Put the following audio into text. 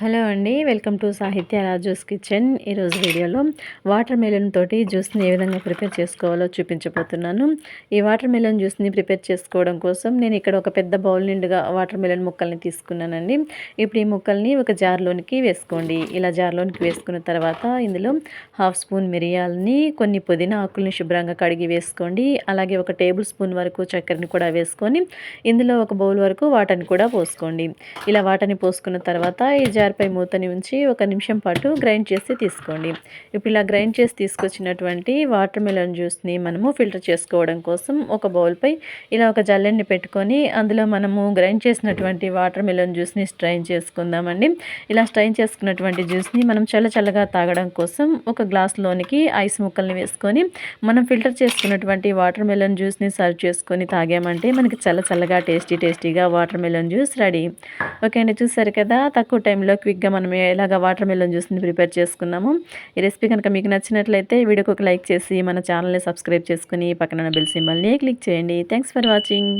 Hello అండి welcome to సాహిత్య Raju's kitchen. ఈరోజు వీడియోలో వాటర్ మెలన్ తోటి జ్యూస్ని ఏ విధంగా ప్రిపేర్ చేసుకోవాలో చూపించబోతున్నాను. ఈ వాటర్ మెలన్ జ్యూస్ని ప్రిపేర్ చేసుకోవడం కోసం నేను ఇక్కడ ఒక పెద్ద బౌల్ నిండుగా వాటర్ మెలన్ ముక్కల్ని తీసుకున్నానండి. ఇప్పుడు ఈ ముక్కల్ని ఒక జార్లోనికి వేసుకోండి. ఇలా జార్లోనికి వేసుకున్న తర్వాత ఇందులో హాఫ్ స్పూన్ మిరియాలని కొన్ని పుదీనా ఆకుల్ని శుభ్రంగా కడిగి వేసుకోండి. అలాగే ఒక టేబుల్ స్పూన్ వరకు చక్కెరని కూడా వేసుకొని ఇందులో ఒక బౌల్ వరకు వాటర్ని కూడా పోసుకోండి. ఇలా వాటర్ని పోసుకున్న తర్వాత ఈ జార్ జార్పై మూతని ఉంచి ఒక నిమిషం పాటు గ్రైండ్ చేసి తీసుకోండి. ఇప్పుడు ఇలా గ్రైండ్ చేసి తీసుకొచ్చినటువంటి వాటర్ మెలన్ జ్యూస్ని మనము ఫిల్టర్ చేసుకోవడం కోసం ఒక బౌల్పై ఇలా ఒక జల్లెండి పెట్టుకొని అందులో మనము గ్రైండ్ చేసినటువంటి వాటర్ మెలన్ జ్యూస్ని స్ట్రైన్ చేసుకుందామండి. ఇలా స్ట్రైన్ చేసుకున్నటువంటి జ్యూస్ని మనం చల్ల చల్లగా తాగడం కోసం ఒక గ్లాస్లోనికి ఐస్ ముక్కల్ని వేసుకొని మనం ఫిల్టర్ చేసుకున్నటువంటి వాటర్ మెలన్ జ్యూస్ని సర్వ్ చేసుకొని తాగామంటే మనకి చల్ల చల్లగా టేస్టీ టేస్టీగా watermelon juice ready. Okay అండి చూసారు కదా? తక్కువ టైంలో క్విక్గా మనం ఎలాగ వాటర్ మెలన్ జ్యూస్ని ప్రిపేర్ చేసుకున్నాము ఈ రెసిపీ కనుక మీకు నచ్చినట్లయితే వీడియోకి ఒక లైక్ చేసి మన ఛానల్ని సబ్స్క్రైబ్ చేసుకుని పక్కన బిల్ సింబల్ని క్లిక్ చేయండి. Thanks for watching.